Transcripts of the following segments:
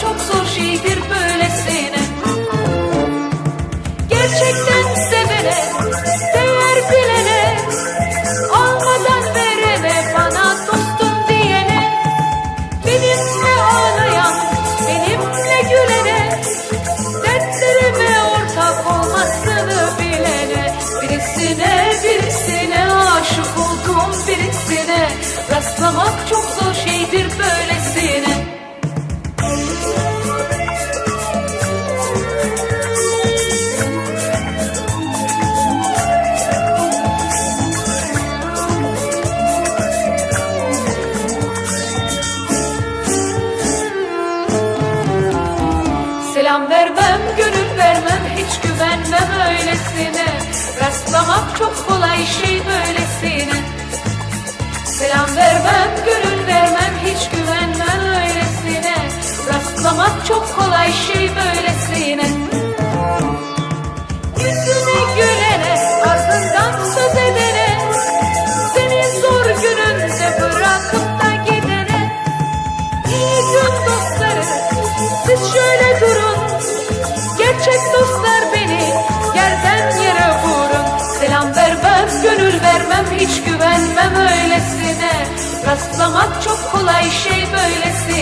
çok zor şeydir böylesine. Gerçekten sevene, değer bilene Almadan verene, bana dostum diyene. Benimle ağlayan, benimle gülene Dertlerime ortak olmasını bilene. Birisine, birisine aşık oldum birisine. Rastlamak çok zor şeydir böylesine Selam vermem, gönül vermem, hiç güvenmem öylesine. Rastlamak çok kolay şey böylesine. Selam vermem, gönül vermem, hiç güvenmem öylesine. Rastlamak çok kolay şey böylesine Gerçek dostlar beni yerden yere vurun. Selam vermem, gönül vermem, hiç güvenmem öylesine. Rastlamak çok kolay şey böylesine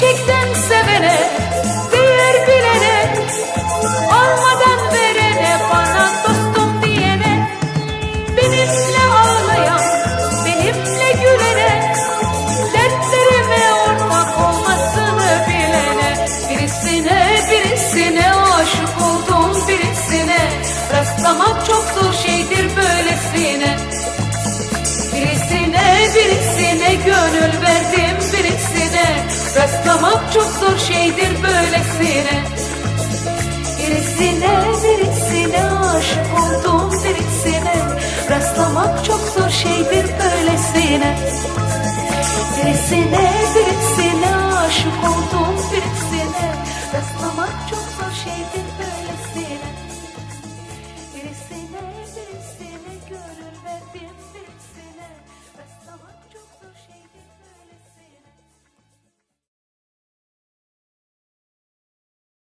Gerçekten sevene, Rastlamak çok zor şeydir böylesine. Birisine birisine aşık oldum birisine. Rastlamak çok zor şeydir böylesine. Birisine birisine aşık oldum